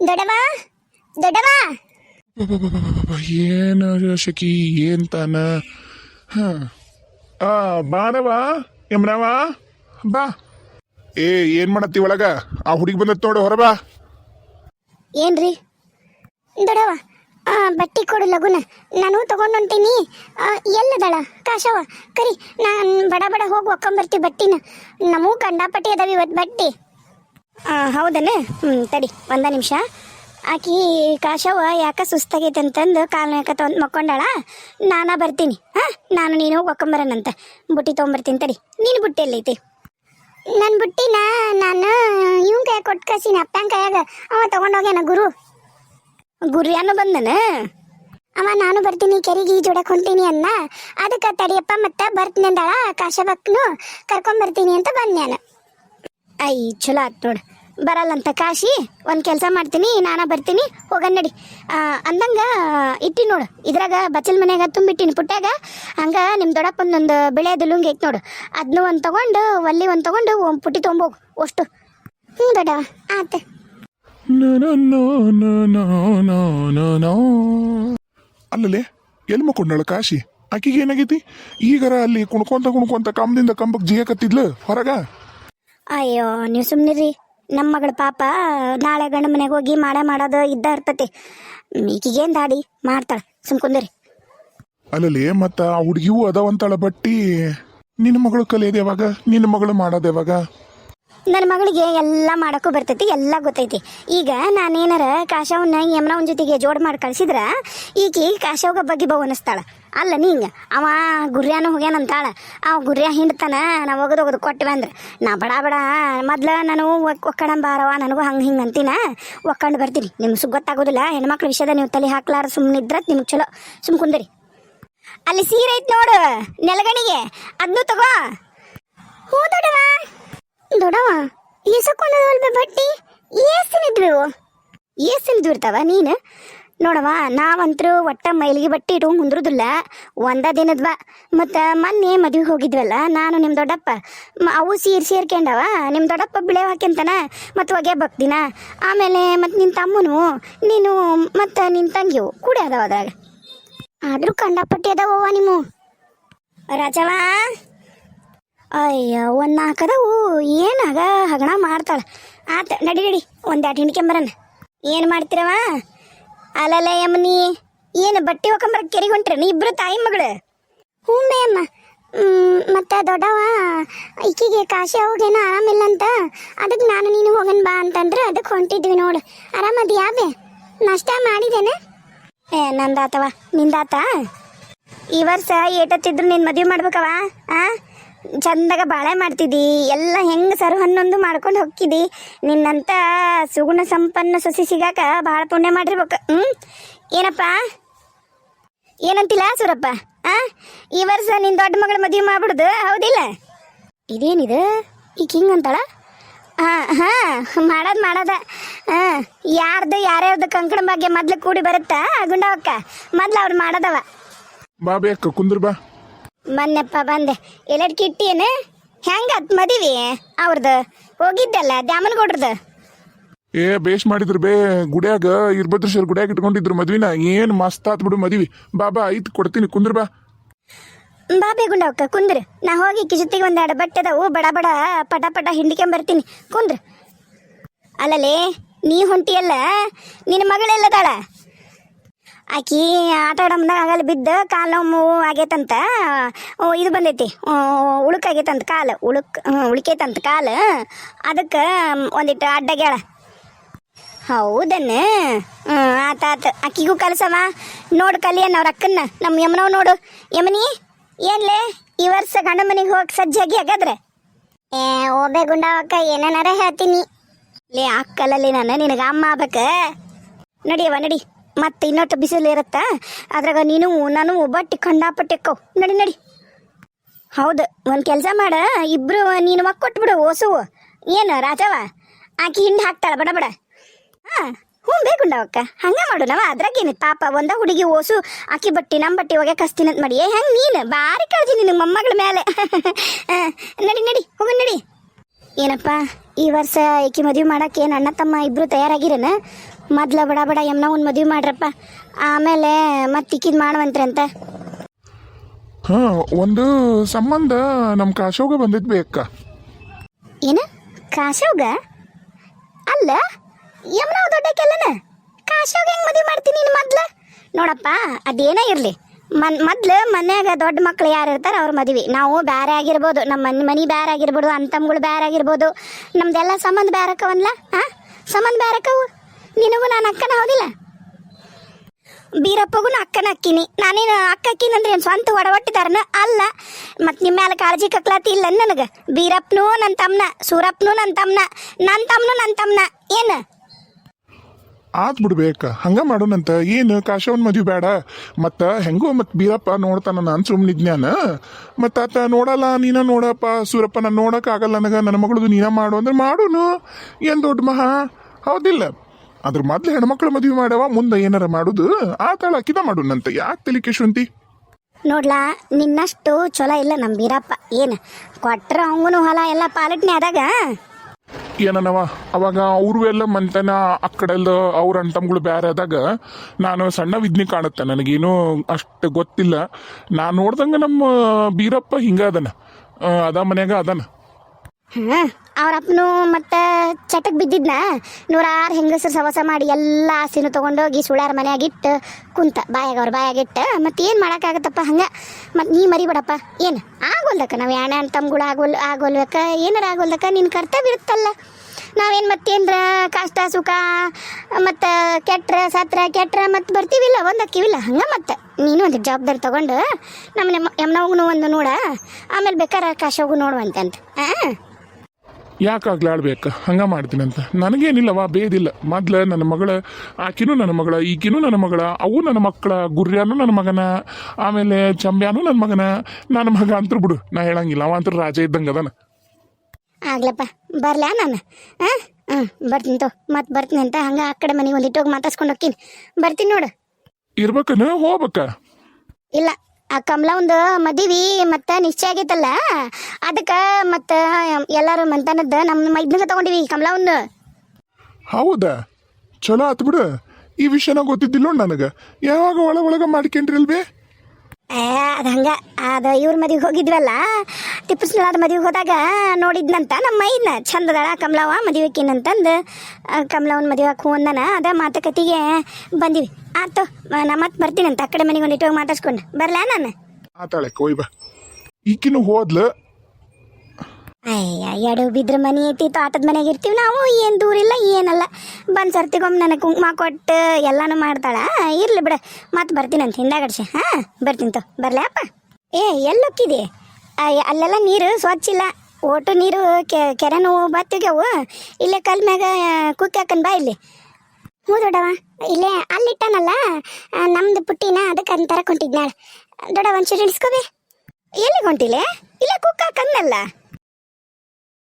ದೊಡವ ದೊಡವ ಏನು ಶಕಿ ಏನ್ ತಾನ? ಹ. ಆ ಬಾರವ ಯಮ್ನವ ಬಾ. ಏ ಏನ್ ಮಾಡತ್ತಿ ಒಳಗ? ಆ ಹುಡುಗಿ ಬಂದತ್ ನೋಡು ಹೊರ ಬಾ. ಏನ್ರಿ? ದೊಡವ ಆ, ಬಟ್ಟಿ ಕೊಡು ಲಗುನ. ನಾನು ತಗೊಂಡು ಹೊಂಟೀನಿ ಆ, ಎಲ್ಲದಳ? ಕಾಶವ ಕರಿ ನಾನು ಬಡ ಬಡ ಹೋಗಿ ಒಕ್ಕೊಂಬರ್ತೀವಿ ಬಟ್ಟಿನ. ನಮಗೂ ಕಂಡಾಪಟ್ಟಿ ಅದಾವ ಇವತ್ತು ಬಟ್ಟಿ. ಹೌದನ ಹ್ಞೂ ತಡಿ ಒಂದ ನಿಮಿಷ. ಆಕಿ ಕಾಶವ ಯಾಕೆ ಸುಸ್ತಾಗೈತೆ ಅಂತಂದು ಕಾಲು ಯಾಕ ತೊಗೊಂಡು ಮಕ್ಕೊಂಡಾಳ? ನಾನಾ ಬರ್ತೀನಿ. ಹಾಂ? ನಾನು ನೀನು ಹೋಗಿ ಒಕ್ಕೊಂಬರನಂತ. ಬುಟ್ಟಿ ತೊಗೊಂಬರ್ತೀನಿ ತಡಿ. ನೀನು ಬುಟ್ಟಿ ಎಲ್ಲೈತಿ? ನನ್ನ ಬುಟ್ಟಿನ ನಾನು ಇವ್ ಕೈ ಕೊಟ್ಟು ಕಳ್ಸೀನಿ ಅಪ್ಪನ ಕೈಯಾಗ. ಅವ ತಗೊಂಡೋಗ್ಯಾನ ಗುರು. ಗುರು ಯಾನು ಬಂದನ? ಅವ ನಾನು ಬರ್ತೀನಿ ಕೆರಿಗೆ ಜೋಡಕ್ ಹೊಂಟೀನಿ ಅನ್ನ. ಅದಕ್ಕೆ ತಡಿಯಪ್ಪ ಮತ್ತೆ ಬರ್ತೀನಿ ಅಂದಾಳ ಕಾಶಬಕ್ನು ಕರ್ಕೊಂಬರ್ತೀನಿ ಅಂತ ಬಂದ್ಯಾನ. ಐ, ಚಲೋ ಆಯ್ತು ನೋಡಿ. ಬರಲ್ಲಂತ ಕಾಶಿ, ಒಂದು ಕೆಲಸ ಮಾಡ್ತೀನಿ, ನಾನು ಬರ್ತೀನಿ, ಹೋಗನ್ ನಡಿ. ಅಂದಂಗೆ, ಇಟ್ಟಿ ನೋಡು. ಇದ್ರಾಗ ಬಚ್ಚಲ್ ಮನ್ಯಾಗ ತುಂಬಿಟ್ಟಿನಿ ಪುಟ್ಟಾಗ ಹಂಗೆ ನಿಮ್ಮ ದೊಡ್ಡಪ್ಪನೊಂದು ಬೆಳೆ ಲುಂಗಿ ಐತೆ ನೋಡು. ಅದನ್ನು ಒಂದು ತೊಗೊಂಡು, ಒಲ್ಲಿ ಒಂದು ತೊಗೊಂಡು ಒಂದು ಪುಟ್ಟಿ ತೊಗೊಂಬೋಗು ಅಷ್ಟು. ಹ್ಞೂ ದೊಡ್ಡವ ಆತ. ಅಲ್ಲಲೇ ಎಲ್ಲಿ ಮಕ್ಕೊಂಡಳು ಕಾಶಿ? ಆಕಿಗೆ ಏನಾಗೈತಿ? ಈಗರ ಅಲ್ಲಿ ಕುಣ್ಕೊಂತ ಕುಣ್ಕೊಂತ ಕಂಬದಿಂದ ಕಂಬಕ್ಕೆ ಜಿಗಕತ್ತಿದ್ಲು ಹೊರಗ. ಅಯ್ಯೋ, ನೀವು ಸುಮ್ಮನಿರಿ ನಮ್ಮ ಮಗಳ ಪಾಪ ನಾಳೆ ಗಂಡ ಮನೆಗೆ ಹೋಗಿ ಮಾಡೇ ಮಾಡೋದು ಇದ್ದ ಇರ್ತತಿ. ಈಕಿಗೇನು ದಾಡಿ? ಮಾಡ್ತಾಳೆ. ಸುಮ್ಕೊಂದಿರಿ ಅಲ್ಲಲ್ಲಿ, ಮತ್ತ ಹುಡುಗಿಯೂ ಅದಾವಂತಾಳ ಬಟ್ಟಿ. ನಿನ್ನ ಮಗಳು ಕಲಿಯೋದು ಯಾವಾಗ? ನಿನ್ನ ಮಗಳು ಮಾಡೋದು ಯಾವಾಗ? ನನ್ನ ಮಗಳಿಗೆ ಎಲ್ಲ ಮಾಡೋಕ್ಕೂ ಬರ್ತೈತಿ, ಎಲ್ಲ ಗೊತ್ತೈತಿ. ಈಗ ನಾನೇನಾರ ಕಾಶವನ್ನ ಯಮನವನ ಜೊತೆಗೆ ಜೋಡ್ ಮಾಡಿ ಕಳ್ಸಿದ್ರ, ಈಕಿ ಕಾಶವ್ಗ ಬಗ್ಗೆ ಬೋ ಅನಿಸ್ತಾಳ. ಅಲ್ಲ ನೀಂಗ ಅವ ಗುರ್ಯಾನು ಹೋಗ್ಯಾನಂತಾಳ. ಅವ ಗುರ್ಯ ಹಿಂಡ್ತಾನ ನಾವು ಒಗದು ಒಗದು ಕೊಟ್ಟಿವೆ ಅಂದ್ರೆ, ನಾ ಬಡ ಬಡ, ಮೊದ್ಲ ನಾನು ಬಾರವ ನನಗೂ ಹಂಗೆ ಹಿಂಗೆ ಅಂತೀನ? ಒಕ್ಕಂಡು ಬರ್ತೀನಿ. ನಿಮ್ಗೆ ಗೊತ್ತಾಗೋದಿಲ್ಲ, ಹೆಣ್ಮಕ್ಳ ವಿಷಯದ ನೀವು ತಲೆ ಹಾಕ್ಲಾರ ಸುಮ್ಮನಿದ್ರ ನಿಮ್ಗೆ ಚಲೋ. ಸುಮ್ ಕುಂದ್ರಿ. ಅಲ್ಲಿ ಸೀರೆ ಐತ್ ನೋಡು, ನೆಲಗಣಿಗೆ. ಅದನ್ನು ತಗೋ. ಹೂ ದೊಡವ ದೊಡವ ಎಸಕೊಂಡಲ್ಬೆ ಬಟ್ಟಿ ಏಸಿನಿದ್ವು ಏಸಿನಿದ್ವು ಇರ್ತಾವ ನೀನು. ನೋಡವ ನಾವಂತರೂ ಒಟ್ಟ ಮೈಲಿಗೆ ಬಟ್ಟೆ ಇಟ್ಕೊಂಡು ಕುಂದ್ರುದಿಲ್ಲ. ಒಂದ ದಿನದ್ವ ಮತ್ತು ಮೊನ್ನೆ ಮದುವೆ ಹೋಗಿದ್ವಲ್ಲ, ನಾನು ನಿಮ್ಮ ದೊಡ್ಡಪ್ಪ. ಅವು ಸೀರೆ ಸೇರ್ಕೊಂಡವ ನಿಮ್ಮ ದೊಡ್ಡಪ್ಪ ಬಿಳೆ ಹಾಕ್ಯಂತಾನ, ಮತ್ತು ಹೊಗೆ ಬಕ್ತಿನ ಆಮೇಲೆ ಮತ್ತು ನಿನ್ನ ತಮ್ಮನು, ನೀನು ಮತ್ತು ನಿನ್ನ ತಂಗಿವು ಕೂಡಿ ಅದಾವ ಅದ್ರಾಗ. ಆದರೂ ಕಂಡಪಟ್ಟಿ ಅದಾವವ್ವ ನಿಮ್ಮ. ರಾಜವ ಅಯ್ಯ, ಒಂದು ನಾಲ್ಕದವು ಏನಾಗ ಹಗಣ ಮಾಡ್ತಾಳೆ. ಆತ, ನಡಿ ನಡಿ, ಒಂದು ಎರಡು ಹಿಂಡ್ಕೊಂಬರನ ಏನು ಮಾಡ್ತೀರವ? ಅಲ್ಲಲ್ಲ ಯಮ್ಮನಿ ಏನು ಬಟ್ಟೆ ಕೆರಿ ಕೆರಿಗೆ ನೀ ಇಬ್ರು ತಾಯಿ ಮಗಳು? ಹ್ಞೂ ಅಮ್ಮ ಮತ್ತು ದೊಡ್ಡವ, ಈಕಿಗೆ ಕಾಶಿ ಹೋಗೇನೋ ಆರಾಮಿಲ್ಲ ಅಂತ ಅದಕ್ಕೆ ನಾನು ನೀನು ಹೋಗನ್ ಬಾ ಅಂತಂದ್ರೆ ಅದಕ್ಕೆ ಹೊಂಟಿದ್ವಿ ನೋಡು. ಆರಾಮದಿ ಯಾವ? ನಾಷ್ಟ ಮಾಡಿದೇನೆ? ಏ, ನಂದಾತವ. ನಿಂದಾತ? ಈ ವರ್ಷ ಏಟತ್ತಿದ್ರು ನೀನು ಮದುವೆ ಮಾಡ್ಬೇಕವ, ಆ? ಚಂದಾಗ ಬಾಳೆ ಮಾಡ್ತಿದ್ದಿ. ಎಲ್ಲ ಹೆಂಗೆ ಸರ್ ಹನ್ನೊಂದು ಮಾಡ್ಕೊಂಡು ಹೋಗ್ತಿದ್ದಿ ನಿನ್ನಂತ ಸುಗುಣ ಸಂಪನ್ನ ಸೊಸಿ ಸಿಗಾಕ ಭಾಳ ಪುಣ್ಯ ಮಾಡಿರ್ಬೇಕು. ಹ್ಞೂ ಏನಪ್ಪ? ಏನಂತಿಲ್ಲ ಸುರಪ್ಪ? ಆ? ಈ ವರ್ಷ ನಿನ್ನ ದೊಡ್ಡ ಮಗಳ ಮದುವೆ ಮಾಡ್ಬಿಡುದು, ಹೌದಿಲ್ಲ? ಇದೇನಿದು? ಈಗ ಹಿಂಗೆ ಅಂತಾಳ? ಹಾಂ ಹಾಂ, ಮಾಡೋದು ಮಾಡೋದ. ಹಾಂ ಯಾರ್ದು ಯಾರ್ಯಾರ್ದು ಕಂಕಣ ಬಗ್ಗೆ ಮೊದ್ಲು ಕೂಡಿ ಬರುತ್ತಾ? ಗುಂಡವಕ್ಕ. ಮೊದ್ಲು ಅವ್ರು ಮಾಡೋದವ. ಬಾ ಬೇಕು ಕುಂದ್ರ ಬಾ. ಮೊನ್ನೆಪ್ಪ ಬಂದೆ. ಎಲ್ಲಡ್ ಕಿಟ್ಟಿಯೇನು? ಹೆಂಗತ್ ಮದಿವಿ? ಅವ್ರದ್ದು ಹೋಗಿದ್ದಲ್ಲ ದ್ಯಾಮನಗೌಡ್ರದ್ದು ಏ ಬೇಷ್ ಮಾಡಿದ್ರು ಬೇ ಗುಡ್ಯಾಗ ಇರ್ಭದ್ರೇಶ್ವರ ಗುಡ್ಯಾಗ ಇಟ್ಕೊಂಡಿದ್ರು ಮದ್ವಿನ. ಏನ್ ಮಸ್ತ್ ಆತ್ ಬಿಡು ಮದ್ವಿ. ಬಾಬಾ ಐತ್ ಕೊಡ್ತೀನಿ ಕುಂದ್ರ ಬಾ. ಬಾಬೆ ಗುಂಡವಕ್ಕ ಕುಂದ್ರ. ನಾ ಹೋಗಿ ಈಕಿ ಜೊತೆಗೆ ಒಂದೆರಡು ಬಟ್ಟೆ ಅದಾವು ಬಡ ಬಡ ಪಟ ಪಟ ಹಿಂಡಿಕೊಂಬರ್ತೀನಿ ಕುಂದ್ರ. ಅಲ್ಲಲೇ ನೀ ಹೊಂಟಿಯಲ್ಲ? ನಿನ್ನ ಮಗಳೆಲ್ಲದಾಳ? ಆಕಿ ಆಟ ಆಡಮ್ದಾಗ ಆಗಲ್ಲ ಬಿದ್ದು ಕಾಲು ನೋವು ಆಗೈತಂತ. ಇದು ಬಂದೈತಿ. ಉಳುಕಾಗೈತಂತ ಕಾಲು, ಉಳುಕ್ ಉಳುಕೈತಂತ ಕಾಲು. ಅದಕ್ಕೆ ಒಂದಿಟ್ಟು ಅಡ್ಡಗ್ಯಾಳ ಹೌದನ್ನ ಆತ ಆತ. ಅಕ್ಕಿಗೂ ಕಲಸವ. ನೋಡು ಕಲಿಯನ್ ಅವ್ರ ಅಕ್ಕನ್ನ. ನಮ್ಮ ಯಮನವ್ ನೋಡು. ಯಮನಿ, ಏನ್ಲೇ? ಈ ವರ್ಷ ಗಂಡ ಮನೆಗೆ ಹೋಗಿ ಸಜ್ಜಾಗಿ ಹಾಗಾದ್ರೆ? ಏ, ಓಬೆ ಗುಂಡಾವಕ್ಕ ಏನಾರ ಹೇಳ್ತೀನಿ. ಲೇ ಅಕ್ಕಲಲ್ಲಿ ನಾನು ನಿನಗೆ ಅಮ್ಮ ಆಗ್ಬೇಕ. ನಡಿಯವ ನಡಿ. ಮತ್ತೆ ಇನ್ನೊಟ್ಟು ಬಿಸಿಲು ಇರುತ್ತಾ? ಅದ್ರಾಗ ನೀನು, ನಾನು ಬಟ್ಟಿ ಕಂಡಾಪಟ್ಟೆಕ್ಕೋ ನಡಿ ನಡಿ. ಹೌದು, ಒಂದು ಕೆಲಸ ಮಾಡ. ಇಬ್ರು, ನೀನು ಮಕ್ಕ ಕೊಟ್ಬಿಡು, ಓಸು. ಏನು, ರಾಜವ? ಆಕಿ ಹಿಂಡ್ ಹಾಕ್ತಾಳ, ಬಡ ಬಡ. ಹಾಂ, ಹ್ಞೂ ಬೇಕುಂಡವಕ್ಕ ಹಂಗೆ ಮಾಡು ನಾವ ಅದ್ರಾಗೇನು ಪಾಪ, ಒಂದ ಹುಡುಗಿ, ಓಸು. ಆಕಿ ಬಟ್ಟಿ ನಮ್ಮ ಬಟ್ಟಿ ಒಗೆ ಕಸ್ತೀನಿ ಅಂತ ಮಾಡಿ. ಏ, ಹೆಂಗೆ ನೀನು? ಭಾರಿ ಕಾಳಜಿ ನಿನ್ನ ಮೊಮ್ಮಗಳ ಮೇಲೆ ನಡಿ ನಡಿ, ಹೋಗು, ನಡಿ. ಏನಪ್ಪ, ಈ ವರ್ಷ ಈಕಿ ಮದುವೆ ಮಾಡಕ್ಕೆ ಏನು ಅಣ್ಣ ತಮ್ಮ ಇಬ್ರು ತಯಾರಾಗಿರೇನ? ಮೊದ್ಲ ಬಡ ಬಡ ಯಮ್ನವನ್ ಮದುವೆ ಮಾಡ್ರಪ್ಪ. ಆಮೇಲೆ ಮತ್ತೆ ಈಕಿದ್ ಮಾಡುವಂತ್ರಂತ ಹಾ ಒಂದು ಸಂಬಂಧ ನಮ್ಮ ಕಾಶೋಗ ಬಂದಿದ್ ಬೇಕ. ಏನ? ಕಾಶೋಗ? ಅಲ್ಲ ಯಮ್ನವ ದೊಡ್ಡಕ್ಕೆಲ್ಲನ? ಕಾಶೋಗ ಹೆಂಗ್ ಮದುವೆ ಮಾಡ್ತೀನಿ ನೀನು ಮೊದ್ಲ? ನೋಡಪ್ಪ ಅದೇನೇ ಇರಲಿ. ಮನ್ ಮೊದ್ಲು ಮನ್ಯಾಗ ದೊಡ್ಡ ಮಕ್ಳು ಯಾರು ಇರ್ತಾರ ಅವ್ರ ಮದ್ವಿ. ನಾವು ಬೇರೆ ಆಗಿರ್ಬೋದು ನಮ್ಮ ಮನೆ ಮನೆ ಬೇರೆ ಆಗಿರ್ಬೋದು ಅಂತಮ್ಗಳು ಬೇರೆ ಆಗಿರ್ಬೋದು. ನಮ್ದೆಲ್ಲ ಸಂಬಂಧ ಬೇರೆ ಹಾ ಸಂಬಂಧ ಬೇರೆ ನಿನಗೂ ನಾನು ಅಕ್ಕನ ಹೌದಿಲ್ಲ? ಬೀರಪ್ಪಗೂ ನಾ ಅಕ್ಕನ ಅಕ್ಕಿನಿ. ನಾನೇನು ಅಕ್ಕ ಅಕ್ಕಿನಿ ಅಂದ್ರೆ ಏನು ಸ್ವಂತ ಒಡವಟ್ಟಿದಾರನ ಅಲ್ಲ. ಮತ್ತು ನಿಮ್ಮ ಮೇಲೆ ಕಾಳಜಿ ಕಕ್ಲಾತಿ ಇಲ್ಲ ನನಗೆ. ಬೀರಪ್ಪನೂ ನನ್ನ ತಮ್ಮನ ಸೂರಪ್ಪನೂ ನನ್ನ ತಮ್ಮನ ನನ್ನ ತಮ್ಮನು ನನ್ನ ತಮ್ಮನ ಏನು? ಆತ್ ಬಿಡ್ಬೇಕ ಹಂಗ ಮಾಡೋಣಂತ. ಏನು? ಕಾಶವನ್ ಮದ್ವಿ ಬೇಡ. ಮತ್ತ ಹೆಂಗೋ ಮತ್ ಬೀರಪ್ಪ ನೋಡ್ತಾನ ನಾನ್ ನಾನು ಮತ್ತ ಆತ ನೋಡಲ್ಲ, ನೀನ ನೋಡಪ್ಪ. ಸೂರಪ್ಪ ನಾನು ನೋಡಕ್ ಆಗಲ್ಲ ನನಗ. ನನ್ನ ಮಗಳದು ನೀನ ಮಾಡು ಅಂದ್ರೆ ಮಾಡೋನು. ಏನ್ ದೊಡ್ಡ ಮಹಾ? ಹೌದಿಲ್ಲ. ಅದ್ರ ಮೊದ್ಲು ಹೆಣ್ಮಕ್ಳು ಮದ್ವಿ ಮಾಡವ ಮುಂದೆ ಏನಾರ ಮಾಡುದು? ಆ ತಾಳ ಅಕ್ಕಿದ ಮಾಡುನಂತ ಯಾಕೆ ತಲೆ ಶುಂತಿ ನೋಡ್ಲಾ ನಿನ್ನಷ್ಟು ಚಲೋ ಇಲ್ಲ ನಮ್ಮ ಬೀರಪ್ಪ ಏನು ಕೊಟ್ರ ಅವನು ಹೊಲ ಎಲ್ಲ ಪಾಲಟ್ನೆ ಆದಾಗ? ಏನನವ ಅವಾಗ ಅವರು ಎಲ್ಲ ಮಂತನ ಆ ಕಡೆಲ್ಲ ಅವ್ರ ಅಂಟಮ್ಗಳು ಬೇರೆ ಆದಾಗ ನಾನು ಸಣ್ಣ ವಿದ್ನಿ ಕಾಣುತ್ತೆ. ನನಗೇನು ಅಷ್ಟು ಗೊತ್ತಿಲ್ಲ. ನಾನು ನೋಡ್ದಂಗ ನಮ್ಮ ಬೀರಪ್ಪ ಹಿಂಗ ಅದನ ಅದ ಮನ್ಯಾಗ ಅದನ ಹ್ಞೂ ಅವ್ರಪ್ಪನು ಮತ್ತೆ ಚಟಕ್ ಬಿದ್ದಿದ್ನ. ನೂರಾರು ಹೆಂಗಸರು ಸವಸ ಮಾಡಿ ಎಲ್ಲ ಆಸೆನೂ ತೊಗೊಂಡೋಗಿ ಸುಳ್ಯಾರ ಮನ್ಯಾಗಿಟ್ಟು ಕುಂತ ಬಾಯಾಗ ಅವ್ರ ಬಾಯಾಗಿಟ್ಟು. ಮತ್ತೆ ಏನು ಮಾಡೋಕ್ಕಾಗತ್ತಪ್ಪ ಹಂಗೆ? ಮತ್ತು ನೀ ಮರಿಬೇಡಪ್ಪ. ಏನು ಆಗೋಲ್ದಕ್ಕ? ನಾವು ಯಾಣ ತಮ್ಗಳು ಆಗೋಲ್ ಆಗೋಲ್ಬೇಕ ಏನಾರ ಆಗೋಲ್ದಕ್ಕ? ನಿನ್ನ ಕರ್ತವ್ಯ ಇರುತ್ತಲ್ಲ. ನಾವೇನು ಮತ್ತೇನ್ರ ಕಷ್ಟ, ಸುಖ, ಮತ್ತು ಕೆಟ್ರ, ಸತ್ರ, ಕೆಟ್ರ ಮತ್ತು ಬರ್ತೀವಿಲ್ಲ ಒಂದು ಅಕ್ಕಿವಿಲ್ಲ ಹಂಗೆ ಮತ್ತೆ? ನೀನು ಒಂದು ಜವಾಬ್ದಾರಿ ತಗೊಂಡು ನಮ್ಮ ಯಮ್ನವ್ಗೂ ಒಂದು ನೋಡ. ಆಮೇಲೆ ಬೇಕಾರೆ ಕಾಶವಾಗೂ ನೋಡುವಂತೆ ಅಂತ. ಹಾಂ ಯಾಕಾಗ್ಲ ಆಡ್ಬೇಕ ಹಂಗ ಮಾಡ್ತೀನಂತ. ನನಗೇನಿಲ್ಲವ ಬೇದಿಲ್ಲ. ಮೊದ್ಲ ನನ್ನ ಮಗಳ ಆಕಿನೂ ನನ್ನ ಮಗಳ ಈಕಿನೂ ನನ್ನ ಮಗಳ ಅವು ನನ್ನ ಮಕ್ಕಳ ಗುರ್ಯಾನು ನನ್ನ ಮಗನ ಆಮೇಲೆ ಚಂಬ್ಯಾನು ನನ್ನ ಮಗನ ನನ್ನ ಮಗ ಅಂತೂ ಬಿಡು. ನಾ ಹೇಳಂಗಿಲ್ಲ. ಅವ ಅಂತೂ ರಾಜ ಇದ್ದಂಗೆ ಅದನ. ಆಗ್ಲಪ್ಪ. ಬರ್ಲ ನಾನು? ಹಾಂ ಹಾಂ ಬರ್ತೀನಿ ತೋ. ಮತ್ತೆ ಬರ್ತೀನಿ ಅಂತ ಹಂಗೆ ಆ ಕಡೆ ಮನೆಗೆ ಒಂದಿಟ್ಟು ಹೋಗಿ ಮಾತಾಡ್ಸ್ಕೊಂಡು ಹೋಗ್ತೀನಿ. ಬರ್ತೀನಿ ನೋಡು. ಇರ್ಬೇಕನ? ಹೋಗ್ಬೇಕ? ಇಲ್ಲ. ಆ ಕಮಲ ಒಂದು ಮದುವೆ ಮತ್ತೆ ನಿಶ್ಚಯ ಆಗೈತಲ್ಲ? ಅದಕ್ಕೆ ಮತ್ತೆ ಎಲ್ಲರೂ ಮಂತನದ್ದು ನಮ್ಮ ಮೈದ್ನಾಗ ತಗೊಂಡಿವಿ ಕಮಲವನ್ನು ಹೌದಾ? ಚಲೋ ಆತ್ ಬಿಡು. ಈ ವಿಷಯನ ಗೊತ್ತಿದ್ದಿಲ್ಲ ನನಗೆ. ಯಾವಾಗ ಒಳ ಒಳಗ ಮಾಡ್ಕೊಂಡ್ರಿಲ್ವೇ? ಏ, ಅದು ಹಂಗೆ, ಅದು ಇವ್ರ ಮದುವೆಗೆ ಹೋಗಿದ್ವಲ್ಲ ಟಿಪ್ಪಸ್ನಳದ ಮದುವೆಗೆ ಹೋದಾಗ ನೋಡಿದ್ನಂತ ನಮ್ಮ ಮೈನ ಚಂದದಳ ಕಮಲವ ಮದುವೆಕಿನಂತಂದು ಕಮಲವ್ವನ ಮದುವೆ ಹೂ ಅಂದನ, ಅದ ಮಾತುಕತೆಗೆ ಬಂದಿವಿ. ಆತು ನಾ ಮತ್ತೆ ಬರ್ತೀನಂತ, ಆ ಕಡೆ ಮನೆಗೆ ಒಂದಿಟ್ಟು ಹೋಗಿ ಮಾತಾಡ್ಸ್ಕೊಂಡು, ಬರ್ಲಾ ನಾನು? ಆತಾಳೆ ಈಕಿನೂ ಹೋದ್ಲು ಅಯ್ಯ, ಎಡು ಬಿದ್ರ ಮನೆ ಐತಿ, ತೋಟದ ಮನೆಗೆ ಇರ್ತೀವಿ ನಾವು, ಏನು ದೂರ ಇಲ್ಲ, ಏನಲ್ಲ. ಬಂದು ಸರ್ತಿಗೊಮ್ಮೆ ನನಗೆ ಕುಂಕುಮ ಕೊಟ್ಟು ಎಲ್ಲಾನು ಮಾಡ್ತಾಳ. ಇರ್ಲಿ ಬಿಡ, ಮತ್ತೆ ಬರ್ತೀನಂತ ಹಿಂದಾಗಡ್ಸಿ ಹಾಂ ಬರ್ತೀನಿ ತೋ, ಬರಲೇ ಅಪ್ಪ. ಏ, ಎಲ್ಲೊಕ್ಕಿದೆ? ಅಲ್ಲೆಲ್ಲ ನೀರು ಸ್ವಚ್ಛ ಇಲ್ಲ. ಓಟು ನೀರು ಕೆ ನೋವು ಬತ್ತಿಗೆವು ಇಲ್ಲೇ ಕಲ್ ಮ್ಯಾಗ ಕುಕ್ಕಿ ಹಾಕನ್ ಬಾ ಇಲ್ಲಿ. ಹ್ಞೂ ದೊಡ್ಡವ, ಇಲ್ಲೇ ಅಲ್ಲಿಟ್ಟಾನಲ್ಲ ನಮ್ದು ಪುಟ್ಟಿನ ಅದಕ್ಕೆ ಅಂತಾರ ಕೊಂಟಿದ್ನಾಳ ದೊಡ್ಡವ ಒಂಚೂರು ಇಳಿಸ್ಕೋಬೇ ಎಲ್ಲಿಗೆ ಹೊಂಟಿಲೆ? ಇಲ್ಲೇ ಕುಕ್ಕ ಹಾಕನ್ನಲ್ಲ